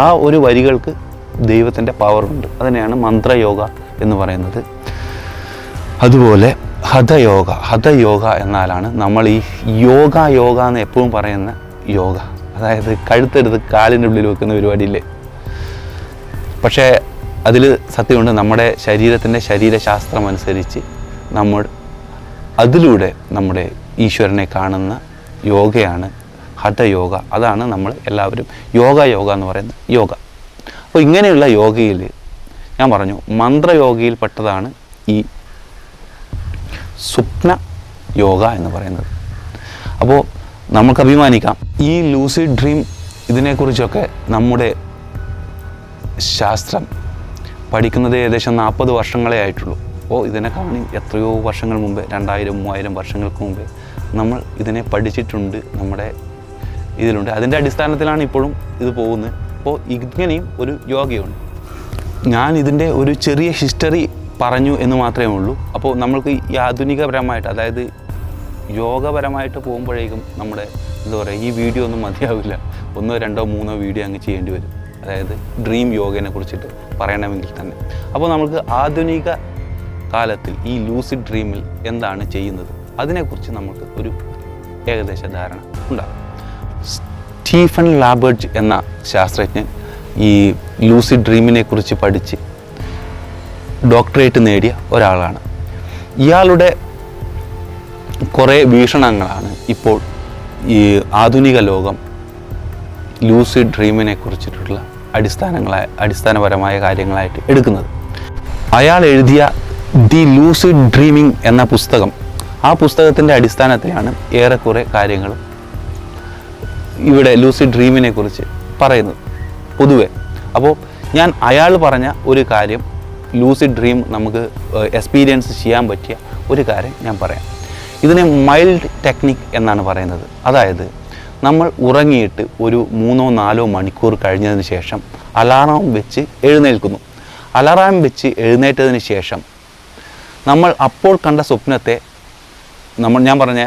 [SPEAKER 1] ആ ഒരു വരികൾക്ക് ദൈവത്തിന്റെ പവറുണ്ട് അതിനെയാണ് മന്ത്രയോഗ എന്ന് പറയുന്നത്. അതുപോലെ ഹതയോഗ ഹതയോഗ എന്നാലാണ് നമ്മൾ ഈ യോഗ യോഗ എന്ന് എപ്പോഴും പറയുന്ന യോഗ. അതായത് കഴുത്തെടുത്ത് കാലിന്റെ ഉള്ളിൽ വെക്കുന്ന പരിപാടിയില്ലേ? പക്ഷേ അതിൽ സത്യമുണ്ട് നമ്മുടെ ശരീരത്തിന്റെ ശരീരശാസ്ത്രം അനുസരിച്ച് നമ്മൾ അതിലൂടെ നമ്മുടെ ഈശ്വരനെ കാണുന്ന യോഗയാണ് ഹഠയോഗ അതാണ് നമ്മൾ എല്ലാവരും യോഗ യോഗ എന്ന് പറയുന്ന യോഗ. അപ്പോൾ ഇങ്ങനെയുള്ള യോഗയിൽ ഞാൻ പറഞ്ഞു മന്ത്രയോഗയിൽ പെട്ടതാണ് ഈ സ്വപ്ന യോഗ എന്ന് പറയുന്നത്. അപ്പോൾ നമുക്ക് അഭിമാനിക്കാം ഈ ലൂസിഡ് ഡ്രീം ഇതിനെക്കുറിച്ചൊക്കെ നമ്മുടെ ശാസ്ത്രം പഠിക്കുന്നത് ഏകദേശം നാൽപ്പത് വർഷങ്ങളെ ആയിട്ടുള്ളൂ. അപ്പോൾ ഇതിനെ കാണി എത്രയോ വർഷങ്ങൾ മുമ്പ് രണ്ടായിരം മൂവായിരം വർഷങ്ങൾക്ക് മുമ്പ് നമ്മൾ ഇതിനെ പഠിച്ചിട്ടുണ്ട് നമ്മുടെ ഇതിലുണ്ട്. അതിന്റെ അടിസ്ഥാനത്തിലാണ് ഇപ്പോഴും ഇത് പോകുന്നത്. അപ്പോൾ ഇങ്ങനെയും ഒരു യോഗയുണ്ട്. ഞാൻ ഇതിന്റെ ഒരു ചെറിയ ഹിസ്റ്ററി പറഞ്ഞു എന്ന് മാത്രമേ ഉള്ളൂ. അപ്പോൾ നമ്മൾക്ക് ഈ ആധുനികപരമായിട്ട് അതായത് യോഗപരമായിട്ട് പോകുമ്പോഴേക്കും നമ്മുടെ എന്താ പറയുക ഈ വീഡിയോ ഒന്നും മതിയാവില്ല. ഒന്നോ രണ്ടോ മൂന്നോ വീഡിയോ അങ്ങ് ചെയ്യേണ്ടി വരും. അതായത് ഡ്രീം യോഗേനെ കുറിച്ചിട്ട് പറയണമെങ്കിൽ തന്നെ. അപ്പോൾ നമുക്ക് ആധുനിക കാലത്തിൽ ഈ ലൂസിഡ് ഡ്രീമിൽ എന്താണ് ചെയ്യുന്നത്? അതിനെക്കുറിച്ച് നമുക്ക് ഒരു ഏകദേശ ധാരണ ഉണ്ടാകും. സ്റ്റീഫൻ ലാബർജ് എന്ന ശാസ്ത്രജ്ഞൻ ഈ ലൂസി ഡ്രീമിനെ കുറിച്ച് പഠിച്ച് ഡോക്ടറേറ്റ് നേടിയ ഒരാളാണ്. ഇയാളുടെ കുറേ വീക്ഷണങ്ങളാണ് ഇപ്പോൾ ഈ ആധുനിക ലോകം ലൂസി ഡ്രീമിനെ കുറിച്ചിട്ടുള്ള അടിസ്ഥാനങ്ങളായ അടിസ്ഥാനപരമായ കാര്യങ്ങളായിട്ട് എടുക്കുന്നത്. അയാൾ എഴുതിയ ദി ലൂസിഡ് ഡ്രീമിംഗ് എന്ന പുസ്തകം ആ പുസ്തകത്തിന്റെ അടിസ്ഥാനത്തിലാണ് ഏറെക്കുറെ കാര്യങ്ങളും ഇവിടെ ലൂസിഡ് ഡ്രീമിനെ കുറിച്ച് പറയുന്നത്. പൊതുവെ. അപ്പോൾ ഞാൻ അയാൾ പറഞ്ഞ ഒരു കാര്യം ലൂസിഡ് ഡ്രീം നമുക്ക് എക്സ്പീരിയൻസ് ചെയ്യാൻ പറ്റിയ ഒരു കാര്യം ഞാൻ പറയാം. ഇതിനെ മൈൽഡ് ടെക്നിക് എന്നാണ് പറയുന്നത്. അതായത് നമ്മൾ ഉറങ്ങിയിട്ട് ഒരു മൂന്നോ നാലോ മണിക്കൂർ കഴിഞ്ഞതിന് ശേഷം അലാറം വെച്ച് എഴുന്നേൽക്കുന്നു. അലാറം വെച്ച് എഴുന്നേറ്റതിന് ശേഷം നമ്മൾ അപ്പോൾ കണ്ട സ്വപ്നത്തെ നമ്മൾ ഞാൻ പറഞ്ഞ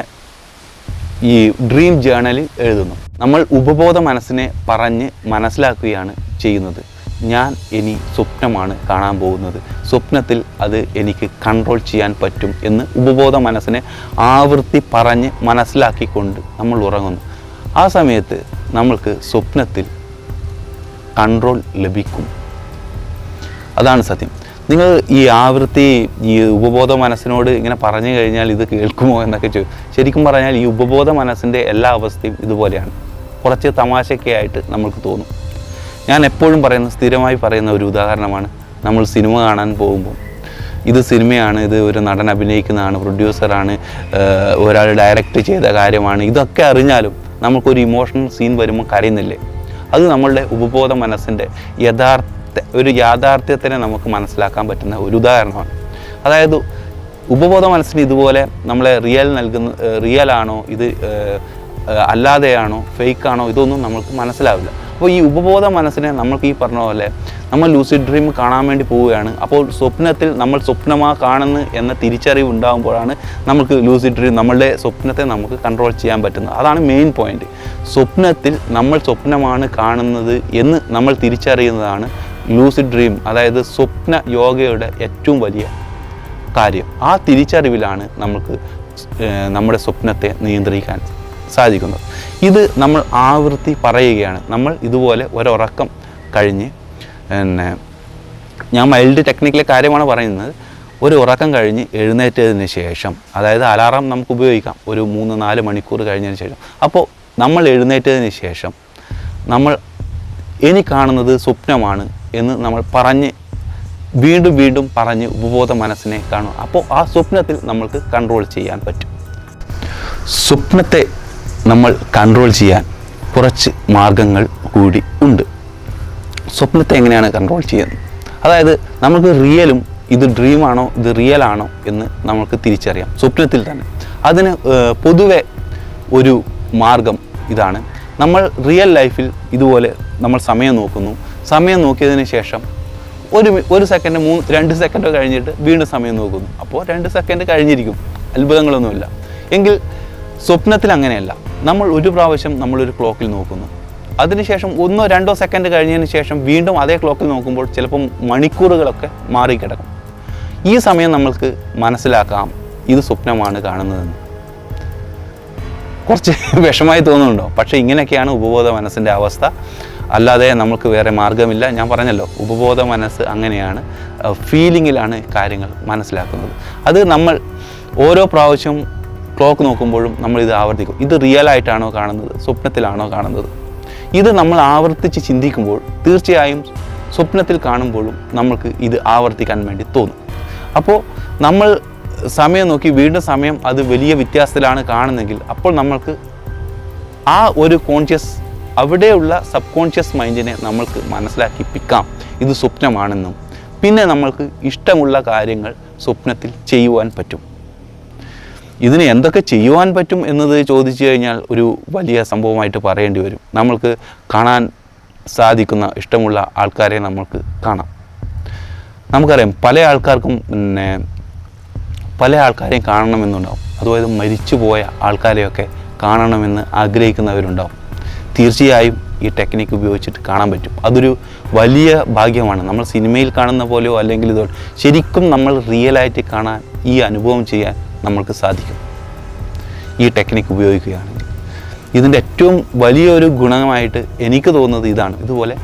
[SPEAKER 1] ഈ ഡ്രീം ജേണലിൽ എഴുതുന്നു. നമ്മൾ ഉപബോധ മനസ്സിനെ പറഞ്ഞ് മനസ്സിലാക്കുകയാണ് ചെയ്യുന്നത്. ഞാൻ ഇനി സ്വപ്നമാണ് കാണാൻ പോകുന്നത്. സ്വപ്നത്തിൽ അത് എനിക്ക് കൺട്രോൾ ചെയ്യാൻ പറ്റും എന്ന് ഉപബോധ മനസ്സിനെ ആവൃത്തി പറഞ്ഞ് മനസ്സിലാക്കിക്കൊണ്ട് നമ്മൾ ഉറങ്ങുന്നു. ആ സമയത്ത് നമ്മൾക്ക് സ്വപ്നത്തിൽ കൺട്രോൾ ലഭിക്കും. അതാണ് സത്യം. നിങ്ങൾ ഈ ആവൃത്തി ഈ ഉപബോധ മനസ്സിനോട് ഇങ്ങനെ പറഞ്ഞു കഴിഞ്ഞാൽ ഇത് കേൾക്കുമോ എന്നൊക്കെ ചോദിക്കും ശരിക്കും പറഞ്ഞാൽ ഈ ഉപബോധ മനസ്സിന്റെ എല്ലാ അവസ്ഥയും ഇതുപോലെയാണ്. കുറച്ച് തമാശയൊക്കെ ആയിട്ട് നമ്മൾക്ക് തോന്നും. ഞാൻ എപ്പോഴും പറയുന്ന സ്ഥിരമായി പറയുന്ന ഒരു ഉദാഹരണമാണ് നമ്മൾ സിനിമ കാണാൻ പോകുമ്പോൾ. ഇത് സിനിമയാണ് ഇത് ഒരു നടൻ അഭിനയിക്കുന്നതാണ് പ്രൊഡ്യൂസറാണ് ഒരാൾ ഡയറക്റ്റ് ചെയ്ത കാര്യമാണ്. ഇതൊക്കെ അറിഞ്ഞാലും നമുക്കൊരു ഇമോഷണൽ സീൻ വരുമ്പോൾ കരയുന്നില്ലേ? അത് നമ്മളുടെ ഉപബോധ മനസ്സിന്റെ യഥാർത്ഥ ഒരു യാഥാർത്ഥ്യത്തിനെ നമുക്ക് മനസ്സിലാക്കാൻ പറ്റുന്ന ഒരു ഉദാഹരണമാണ്. അതായത് ഉപബോധ മനസ്സിന് ഇതുപോലെ നമ്മളെ റിയൽ നൽകുന്ന റിയൽ ആണോ ഇത് അല്ലാതെയാണോ ആണോ ഇതൊന്നും നമുക്ക് മനസ്സിലാവില്ല. അപ്പോൾ ഈ ഉപബോധ മനസ്സിനെ നമ്മൾക്ക് ഈ പറഞ്ഞ പോലെ നമ്മൾ ലൂസിഡ് ഡ്രീം കാണാൻ വേണ്ടി പോവുകയാണ്. അപ്പോൾ സ്വപ്നത്തിൽ നമ്മൾ സ്വപ്നമാ കാണുന്നു എന്ന തിരിച്ചറിവ് ഉണ്ടാകുമ്പോഴാണ് നമുക്ക് ലൂസിഡ് ഡ്രീം നമ്മളുടെ സ്വപ്നത്തെ നമുക്ക് കൺട്രോൾ ചെയ്യാൻ പറ്റുന്നത്. അതാണ് മെയിൻ പോയിന്റ് സ്വപ്നത്തിൽ നമ്മൾ സ്വപ്നമാണ് കാണുന്നത് എന്ന് നമ്മൾ തിരിച്ചറിയുന്നതാണ് ലൂസിഡ് ഡ്രീം അതായത് സ്വപ്ന യോഗയുടെ ഏറ്റവും വലിയ കാര്യം. ആ തിരിച്ചറിവിലാണ് നമുക്ക് നമ്മുടെ സ്വപ്നത്തെ നിയന്ത്രിക്കാൻ സാധിക്കുന്നത്. ഇത് നമ്മൾ ആവൃത്തി പറയുകയാണ്. നമ്മൾ ഇതുപോലെ ഒരുറക്കം കഴിഞ്ഞ് പിന്നെ ഞാൻ മൈൽഡ് ടെക്നിക്കിലെ കാര്യമാണ് പറയുന്നത്. ഒരു ഉറക്കം കഴിഞ്ഞ് എഴുന്നേറ്റതിന് ശേഷം അതായത് അലാറം നമുക്ക് ഉപയോഗിക്കാം. ഒരു മൂന്ന് നാല് മണിക്കൂർ കഴിഞ്ഞതിന് ശേഷം. അപ്പോൾ നമ്മൾ എഴുന്നേറ്റതിന് ശേഷം നമ്മൾ ഇനി കാണുന്നത് സ്വപ്നമാണ് എന്ന് നമ്മൾ പറഞ്ഞ് വീണ്ടും വീണ്ടും പറഞ്ഞ് ഉപബോധ മനസ്സിനെ കാണും അപ്പോൾ ആ സ്വപ്നത്തിൽ നമ്മൾക്ക് കൺട്രോൾ ചെയ്യാൻ പറ്റും. സ്വപ്നത്തെ നമ്മൾ കൺട്രോൾ ചെയ്യാൻ കുറച്ച് മാർഗങ്ങൾ കൂടി ഉണ്ട്. സ്വപ്നത്തെ എങ്ങനെയാണ് കൺട്രോൾ ചെയ്യുന്നത്? അതായത് നമുക്ക് റിയലും ഇത് ഡ്രീമാണോ ഇത് റിയൽ ആണോ എന്ന് നമുക്ക് തിരിച്ചറിയാം. സ്വപ്നത്തിൽ തന്നെ. അതിന് പൊതുവെ ഒരു മാർഗം ഇതാണ്. നമ്മൾ റിയൽ ലൈഫിൽ ഇതുപോലെ നമ്മൾ സമയം നോക്കുന്നു. സമയം നോക്കിയതിന് ശേഷം ഒരു ഒരു സെക്കൻഡ് മൂന്ന് രണ്ട് സെക്കൻഡ് കഴിഞ്ഞിട്ട് വീണ്ടും സമയം നോക്കുന്നു. അപ്പോൾ രണ്ട് സെക്കൻഡ് കഴിഞ്ഞിരിക്കും. അത്ഭുതങ്ങളൊന്നുമില്ല. എങ്കിൽ സ്വപ്നത്തിൽ അങ്ങനെയല്ല. നമ്മൾ ഒരു പ്രാവശ്യം നമ്മളൊരു ക്ലോക്കിൽ നോക്കുന്നു. അതിനുശേഷം ഒന്നോ രണ്ടോ സെക്കൻഡ് കഴിഞ്ഞതിന് ശേഷം വീണ്ടും അതേ ക്ലോക്കിൽ നോക്കുമ്പോൾ ചിലപ്പം മണിക്കൂറുകളൊക്കെ മാറിക്കിടക്കും. ഈ സമയം നമ്മൾക്ക് മനസ്സിലാക്കാം ഇത് സ്വപ്നമാണ് കാണുന്നതെന്ന്. കുറച്ച് വിഷമായി തോന്നുന്നുണ്ടോ? പക്ഷേ ഇങ്ങനെയൊക്കെയാണ് ഉപബോധ മനസ്സിന്റെ അവസ്ഥ. അല്ലാതെ നമുക്ക് വേറെ മാർഗമില്ല ഞാൻ പറഞ്ഞല്ലോ ഉപബോധ മനസ്സ് അങ്ങനെയാണ് ഫീലിങ്ങിലാണ് കാര്യങ്ങൾ മനസ്സിലാക്കുന്നത്. അത് നമ്മൾ ഓരോ പ്രാവശ്യം ക്ലോക്ക് നോക്കുമ്പോഴും നമ്മൾ ഇത് ആവർത്തിക്കും. ഇത് റിയൽ ആയിട്ടാണോ കാണുന്നത്? സ്വപ്നത്തിലാണോ കാണുന്നത്? ഇത് നമ്മൾ ആവർത്തിച്ച് ചിന്തിക്കുമ്പോൾ തീർച്ചയായും സ്വപ്നത്തിൽ കാണുമ്പോഴും നമുക്ക് ഇത് ആവർത്തിക്കാൻ വേണ്ടി തോന്നും. അപ്പോൾ നമ്മൾ സമയം നോക്കി വീണ്ടും സമയം അത് വലിയ വ്യത്യാസത്തിലാണ് കാണുന്നതെങ്കിൽ അപ്പോൾ നമ്മൾക്ക് ആ ഒരു കോൺഷ്യസ് അവിടെയുള്ള സബ് കോൺഷ്യസ് മൈൻഡിനെ നമ്മൾക്ക് മനസ്സിലാക്കിപ്പിക്കാം. ഇത് സ്വപ്നമാണെന്നും പിന്നെ നമ്മൾക്ക് ഇഷ്ടമുള്ള കാര്യങ്ങൾ സ്വപ്നത്തിൽ ചെയ്യുവാൻ പറ്റും. ഇതിന് എന്തൊക്കെ ചെയ്യുവാൻ പറ്റും എന്നത് ചോദിച്ചു കഴിഞ്ഞാൽ ഒരു വലിയ സംഭവമായിട്ട് പറയേണ്ടി വരും. നമ്മൾക്ക് കാണാൻ സാധിക്കുന്ന ഇഷ്ടമുള്ള ആൾക്കാരെ നമ്മൾക്ക് കാണാം. നമുക്കറിയാം പല ആൾക്കാർക്കും പിന്നെ പല ആൾക്കാരെയും കാണണമെന്നുണ്ടാവും. അതുപോലെ മരിച്ചു പോയ ആൾക്കാരെയൊക്കെ കാണണമെന്ന് ആഗ്രഹിക്കുന്നവരുണ്ടാവും. തീർച്ചയായും ഈ ടെക്നിക്ക് ഉപയോഗിച്ചിട്ട് കാണാൻ പറ്റും. അതൊരു വലിയ ഭാഗ്യമാണ്. നമ്മൾ സിനിമയിൽ കാണുന്ന പോലെയോ അല്ലെങ്കിൽ ഇതോ ശരിക്കും നമ്മൾ റിയലായിട്ട് കാണാൻ ഈ അനുഭവം ചെയ്യാൻ നമ്മൾക്ക് സാധിക്കും. ഈ ടെക്നിക്ക് ഉപയോഗിക്കുകയാണെങ്കിൽ. ഇതിന്റെ ഏറ്റവും വലിയൊരു ഗുണമായിട്ട് എനിക്ക് തോന്നുന്നത് ഇതാണ്. ഇതുപോലെ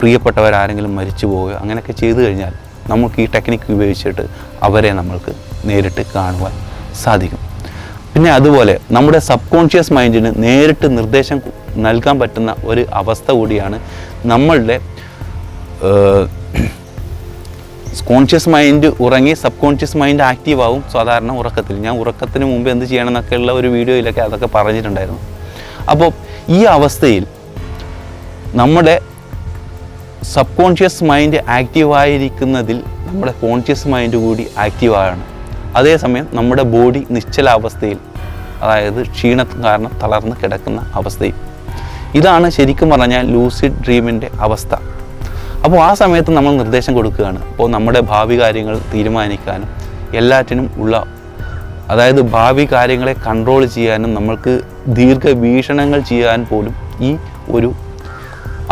[SPEAKER 1] പ്രിയപ്പെട്ടവരാരെങ്കിലും മരിച്ചു പോവുകയോ അങ്ങനെയൊക്കെ ചെയ്തു കഴിഞ്ഞാൽ നമുക്ക് ഈ ടെക്നിക്ക് ഉപയോഗിച്ചിട്ട് അവരെ നമ്മൾക്ക് നേരിട്ട് കാണുവാൻ സാധിക്കും. പിന്നെ അതുപോലെ നമ്മുടെ സബ് കോൺഷ്യസ് മൈൻഡിന് നേരിട്ട് നിർദ്ദേശം നൽകാൻ പറ്റുന്ന ഒരു അവസ്ഥ കൂടിയാണ് നമ്മളുടെ കോൺഷ്യസ് മൈൻഡ് ഉറങ്ങി സബ് കോൺഷ്യസ് മൈൻഡ് ആക്റ്റീവ് ആവും സാധാരണ ഉറക്കത്തിൽ. ഞാൻ ഉറക്കത്തിന് മുമ്പ് എന്ത് ചെയ്യണം എന്നൊക്കെയുള്ള ഒരു വീഡിയോയിലൊക്കെ അതൊക്കെ പറഞ്ഞിട്ടുണ്ടായിരുന്നു. അപ്പോൾ ഈ അവസ്ഥയിൽ നമ്മുടെ സബ് കോൺഷ്യസ് മൈൻഡ് ആക്റ്റീവായിരിക്കുന്നതിൽ നമ്മുടെ കോൺഷ്യസ് മൈൻഡ് കൂടി ആക്റ്റീവാണ് അതേസമയം നമ്മുടെ ബോഡി നിശ്ചലാവസ്ഥയിൽ അതായത് ക്ഷീണം കാരണം തളർന്ന് കിടക്കുന്ന അവസ്ഥയിൽ. ഇതാണ് ശരിക്കും പറഞ്ഞാൽ ലൂസിഡ് ഡ്രീമിന്റെ അവസ്ഥ. അപ്പോൾ ആ സമയത്ത് നമ്മൾ നിർദ്ദേശം കൊടുക്കുകയാണ്. അപ്പോൾ നമ്മുടെ ഭാവി കാര്യങ്ങൾ തീരുമാനിക്കാനും എല്ലാറ്റിനും ഉള്ള അതായത് ഭാവി കാര്യങ്ങളെ കൺട്രോൾ ചെയ്യാനും നമ്മൾക്ക് ദീർഘവീക്ഷണങ്ങൾ ചെയ്യാൻ പോലും ഈ ഒരു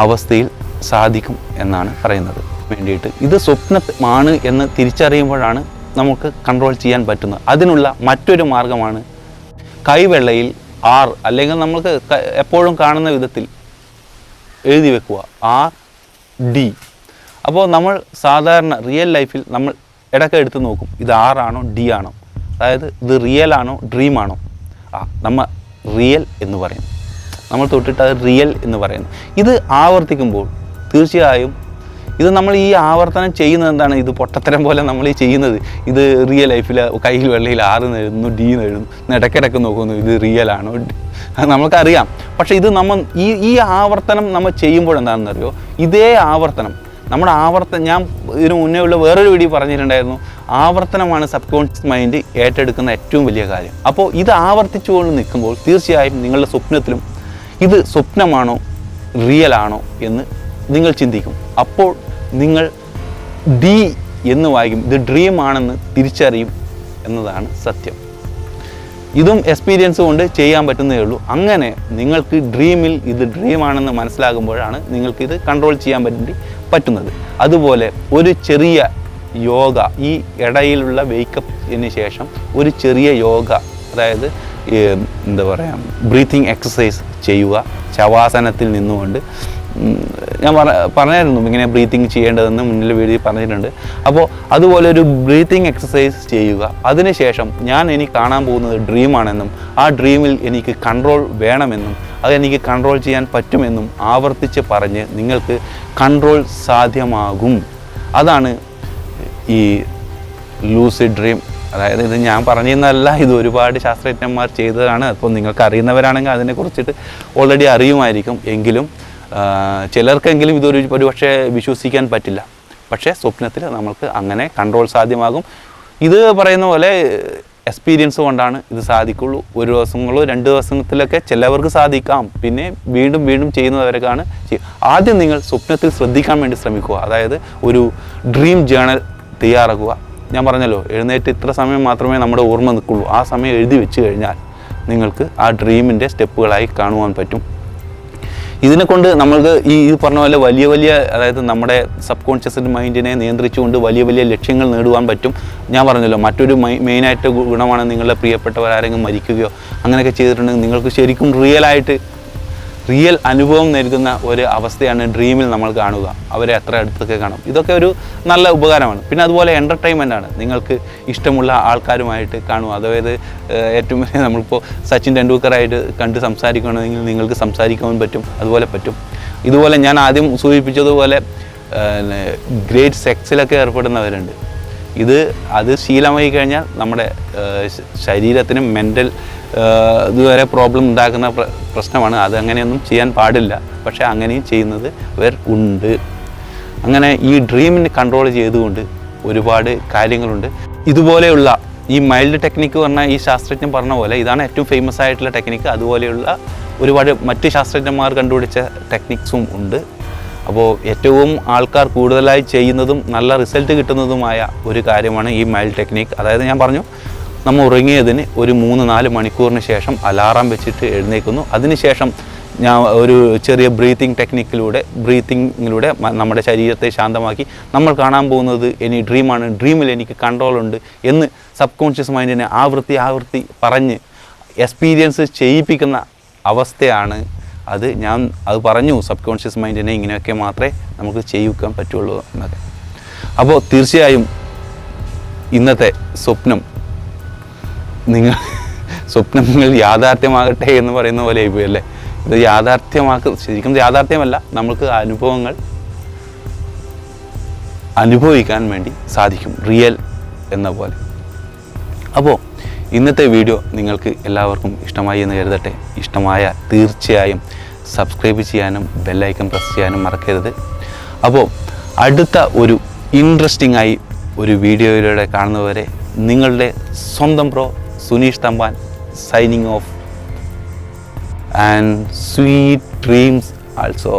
[SPEAKER 1] അവസ്ഥയിൽ സാധിക്കും എന്നാണ് പറയുന്നത്. വേണ്ടിയിട്ട് ഇത് സ്വപ്നമാണ് എന്ന് തിരിച്ചറിയുമ്പോഴാണ് നമുക്ക് കൺട്രോൾ ചെയ്യാൻ പറ്റുന്നത്. അതിനുള്ള മറ്റൊരു മാർഗമാണ് കൈവെള്ളയിൽ ആർ അല്ലെങ്കിൽ നമ്മൾക്ക് എപ്പോഴും കാണുന്ന വിധത്തിൽ എഴുതി വെക്കുക. ആർ ഡി അപ്പോൾ നമ്മൾ സാധാരണ റിയൽ ലൈഫിൽ നമ്മൾ ഇടയ്ക്ക് എടുത്ത് നോക്കും. ഇത് ആറാണോ ഡി ആണോ? അതായത് ഇത് റിയൽ ആണോ ഡ്രീം ആണോ? ആ നമ്മൾ റിയൽ എന്ന് പറയും നമ്മൾ തൊട്ടിട്ട് അത് റിയൽ എന്ന് പറയുന്നു. ഇത് ആവർത്തിക്കുമ്പോൾ തീർച്ചയായും ഇത് നമ്മൾ ഈ ആവർത്തനം ചെയ്യുന്നത് എന്താണ്? ഇത് പൊട്ടത്തരം പോലെ നമ്മൾ ഈ ചെയ്യുന്നത്. ഇത് റിയൽ ലൈഫിൽ കയ്യിൽ വെള്ളയിൽ ആറ് എഴുതുന്നു ഡി എഴുതുന്നു ഇടയ്ക്കിടയ്ക്ക് നോക്കുന്നു ഇത് റിയൽ ആണോ? നമുക്കറിയാം പക്ഷേ ഇത് നമ്മൾ ഈ ഈ ആവർത്തനം നമ്മൾ ചെയ്യുമ്പോൾ എന്താണെന്ന് അറിയോ ഇതേ ആവർത്തനം. നമ്മുടെ ആവർത്തനം ഞാൻ ഇതിനു മുന്നേ ഉള്ള വേറൊരു വീഡിയോ പറഞ്ഞിട്ടുണ്ടായിരുന്നു. ആവർത്തനമാണ് സബ് കോൺഷ്യസ് മൈൻഡ് ഏറ്റെടുക്കുന്ന ഏറ്റവും വലിയ കാര്യം. അപ്പോൾ ഇത് ആവർത്തിച്ചുകൊണ്ട് നിൽക്കുമ്പോൾ തീർച്ചയായും നിങ്ങളുടെ സ്വപ്നത്തിലും ഇത് സ്വപ്നമാണോ റിയൽ ആണോ എന്ന് നിങ്ങൾ ചിന്തിക്കും. അപ്പോൾ നിങ്ങൾ ഡി എന്ന് വായിക്കും. ഇത് ഡ്രീം ആണെന്ന് തിരിച്ചറിയും എന്നതാണ് സത്യം. ഇതും എക്സ്പീരിയൻസ് കൊണ്ട് ചെയ്യാൻ പറ്റുന്നേ ഉള്ളൂ. അങ്ങനെ നിങ്ങൾക്ക് ഡ്രീമിൽ ഇത് ഡ്രീമാണെന്ന് മനസ്സിലാകുമ്പോഴാണ് നിങ്ങൾക്ക് ഇത് കൺട്രോൾ ചെയ്യാൻ വേണ്ടി പറ്റുന്നത്. അതുപോലെ ഒരു ചെറിയ യോഗ ഈ ഇടയിലുള്ള വേക്കപ്പിന് ശേഷം ഒരു ചെറിയ യോഗ അതായത് എന്താ പറയുക ബ്രീത്തിങ് എക്സസൈസ് ചെയ്യുക ശവാസനത്തിൽ നിന്നുകൊണ്ട് ഞാൻ പറ പറഞ്ഞായിരുന്നു ഇങ്ങനെ ബ്രീത്തിങ് ചെയ്യേണ്ടതെന്ന് മുന്നിൽ വീഡിയോ പറഞ്ഞിട്ടുണ്ട്. അപ്പോൾ അതുപോലെ ഒരു ബ്രീത്തിങ് എക്സസൈസ് ചെയ്യുക. അതിനുശേഷം ഞാൻ ഇനി കാണാൻ പോകുന്നത് ഡ്രീമാണെന്നും ആ ഡ്രീമിൽ എനിക്ക് കൺട്രോൾ വേണമെന്നും അതെനിക്ക് കൺട്രോൾ ചെയ്യാൻ പറ്റുമെന്നും ആവർത്തിച്ച് പറഞ്ഞ് നിങ്ങൾക്ക് കൺട്രോൾ സാധ്യമാകും. അതാണ് ഈ ലൂസിഡ് ഡ്രീം അതായത് ഇത് ഞാൻ പറഞ്ഞിരുന്നതല്ല ഇത് ഒരുപാട് ശാസ്ത്രജ്ഞന്മാർ ചെയ്തതാണ്. അപ്പോൾ നിങ്ങൾക്ക് അറിയുന്നവരാണെങ്കിൽ അതിനെക്കുറിച്ചിട്ട് ഓൾറെഡി അറിയുമായിരിക്കും. എങ്കിലും ചിലർക്കെങ്കിലും ഇതൊരു ഒരു പക്ഷേ വിശ്വസിക്കാൻ പറ്റില്ല. പക്ഷേ സ്വപ്നത്തിൽ നമുക്ക് അങ്ങനെ കൺട്രോൾ സാധ്യമാകും. ഇത് പറയുന്ന പോലെ എക്സ്പീരിയൻസ് കൊണ്ടാണ് ഇത് സാധിക്കുള്ളൂ. ഒരു ദിവസങ്ങളോ രണ്ട് ദിവസത്തിലൊക്കെ ചിലവർക്ക് സാധിക്കാം. പിന്നെ വീണ്ടും വീണ്ടും ചെയ്യുന്നവരൊക്കെയാണ് ആദ്യം നിങ്ങൾ സ്വപ്നത്തിൽ ശ്രദ്ധിക്കാൻ വേണ്ടി ശ്രമിക്കുക. അതായത് ഒരു ഡ്രീം ജേണൽ തയ്യാറാക്കുക. ഞാൻ പറഞ്ഞല്ലോ എഴുന്നേറ്റ് ഇത്ര സമയം മാത്രമേ നമ്മുടെ ഓർമ്മ നിൽക്കുള്ളൂ. ആ സമയം എഴുതി വെച്ച് കഴിഞ്ഞാൽ നിങ്ങൾക്ക് ആ ഡ്രീമിന്റെ സ്റ്റെപ്പുകളായി കാണുവാൻ പറ്റും. ഇതിനെ കൊണ്ട് നമ്മൾക്ക് ഈ ഇത് പറഞ്ഞ പോലെ വലിയ വലിയ അതായത് നമ്മുടെ സബ് കോൺഷ്യസ് മൈൻഡിനെ നിയന്ത്രിച്ചുകൊണ്ട് വലിയ വലിയ ലക്ഷ്യങ്ങൾ നേടുവാൻ പറ്റും. ഞാൻ പറഞ്ഞല്ലോ മറ്റൊരു മെയിനായിട്ട് ഗുണമാണ് നിങ്ങളുടെ പ്രിയപ്പെട്ടവരാരെങ്കിലും മരിക്കുകയോ അങ്ങനെയൊക്കെ ചെയ്തിട്ടുണ്ടെങ്കിൽ നിങ്ങൾക്ക് ശരിക്കും റിയലായിട്ട് റിയൽ അനുഭവം നൽകുന്ന ഒരു അവസ്ഥയാണ് ഡ്രീമിൽ നമ്മൾ കാണുക. അവരെ എത്ര അടുത്തൊക്കെ കാണും. ഇതൊക്കെ ഒരു നല്ല ഉപകാരമാണ്. പിന്നെ അതുപോലെ എന്റർടൈൻമെന്റ് ആണ്. നിങ്ങൾക്ക് ഇഷ്ടമുള്ള ആൾക്കാരുമായിട്ട് കാണുക. അതായത് ഏറ്റവും വലിയ നമ്മളിപ്പോൾ സച്ചിൻ ടെണ്ടുൽക്കറായിട്ട് കണ്ട് സംസാരിക്കണമെങ്കിൽ നിങ്ങൾക്ക് സംസാരിക്കാൻ പറ്റും. അതുപോലെ പറ്റും. ഇതുപോലെ ഞാൻ ആദ്യം സൂചിപ്പിച്ചതുപോലെ ഗ്രേറ്റ് സെക്സിലൊക്കെ ഏർപ്പെടുന്നവരുണ്ട്. ഇത് അത് ശീലമായി കഴിഞ്ഞാൽ നമ്മുടെ ശരീരത്തിനും മെന്റൽ ഇതുവരെ പ്രോബ്ലം ഉണ്ടാക്കുന്ന പ്ര- പ്രശ്നമാണ്. അത് അങ്ങനെയൊന്നും ചെയ്യാൻ പാടില്ല. പക്ഷേ അങ്ങനെയും ചെയ്യുന്നത് ഇവർ ഉണ്ട്. അങ്ങനെ ഈ ഡ്രീമിനെ കൺട്രോൾ ചെയ്തുകൊണ്ട് ഒരുപാട് കാര്യങ്ങളുണ്ട്. ഇതുപോലെയുള്ള ഈ മൈൽഡ് ടെക്നിക്ക് പറഞ്ഞാൽ ഈ ശാസ്ത്രജ്ഞൻ പറഞ്ഞ പോലെ ഇതാണ് ഏറ്റവും ഫേമസ് ആയിട്ടുള്ള ടെക്നിക്ക് അതുപോലെയുള്ള ഒരുപാട് മറ്റ് ശാസ്ത്രജ്ഞന്മാർ കണ്ടുപിടിച്ച ടെക്നിക്സും ഉണ്ട്. അപ്പോൾ ഏറ്റവും ആൾക്കാർ കൂടുതലായി ചെയ്യുന്നതും നല്ല റിസൾട്ട് കിട്ടുന്നതുമായ ഒരു കാര്യമാണ് ഈ മൈൽഡ് ടെക്നിക്ക് അതായത് ഞാൻ പറഞ്ഞു നമ്മൾ ഉറങ്ങിയതിന് ഒരു മൂന്ന് നാല് മണിക്കൂറിന് ശേഷം അലാറം വെച്ചിട്ട് എഴുന്നേൽക്കുന്നു. അതിനുശേഷം ഞാൻ ഒരു ചെറിയ ബ്രീത്തിങ് ടെക്നിക്കിലൂടെ ബ്രീത്തിങ്ങിലൂടെ നമ്മുടെ ശരീരത്തെ ശാന്തമാക്കി. നമ്മൾ കാണാൻ പോകുന്നത് ഇനി ഡ്രീമാണ് ഡ്രീമിൽ എനിക്ക് കൺട്രോൾ ഉണ്ട് എന്ന് സബ് കോൺഷ്യസ് മൈൻഡിനെ ആവൃത്തി ആവൃത്തി പറഞ്ഞ് എക്സ്പീരിയൻസ് ചെയ്യിപ്പിക്കുന്ന അവസ്ഥയാണ് അത്. ഞാൻ അത് പറഞ്ഞു. സബ് കോൺഷ്യസ് മൈൻഡിനെ ഇങ്ങനെയൊക്കെ മാത്രമേ നമുക്ക് ചെയ്യിക്കാൻ പറ്റുള്ളൂ എന്നൊക്കെ. അപ്പോൾ തീർച്ചയായും ഇന്നത്തെ സ്വപ്നം നിങ്ങൾ <laughs> സ്വപ്നങ്ങൾ യാഥാർത്ഥ്യമാകട്ടെ എന്ന് പറയുന്ന പോലെ ആയിപ്പോയി അല്ലേ? ഇത് യാഥാർത്ഥ്യമാക്ക ശരിക്കും യാഥാർത്ഥ്യമല്ല നമുക്ക് അനുഭവങ്ങൾ അനുഭവിക്കാൻ വേണ്ടി സാധിക്കും റിയൽ എന്ന പോലെ. അപ്പോൾ ഇന്നത്തെ വീഡിയോ നിങ്ങൾക്ക് എല്ലാവർക്കും ഇഷ്ടമായി എന്ന് കരുതട്ടെ. ഇഷ്ടമായ തീർച്ചയായും സബ്സ്ക്രൈബ് ചെയ്യാനും ബെല്ലൈക്കൺ പ്രസ് ചെയ്യാനും മറക്കരുത്. അപ്പോൾ അടുത്ത ഒരു ഇൻട്രസ്റ്റിംഗ് ആയി ഒരു വീഡിയോയിലൂടെ കാണുന്നവരെ നിങ്ങളുടെ സ്വന്തം pro Suneesh Thampan signing off and sweet dreams also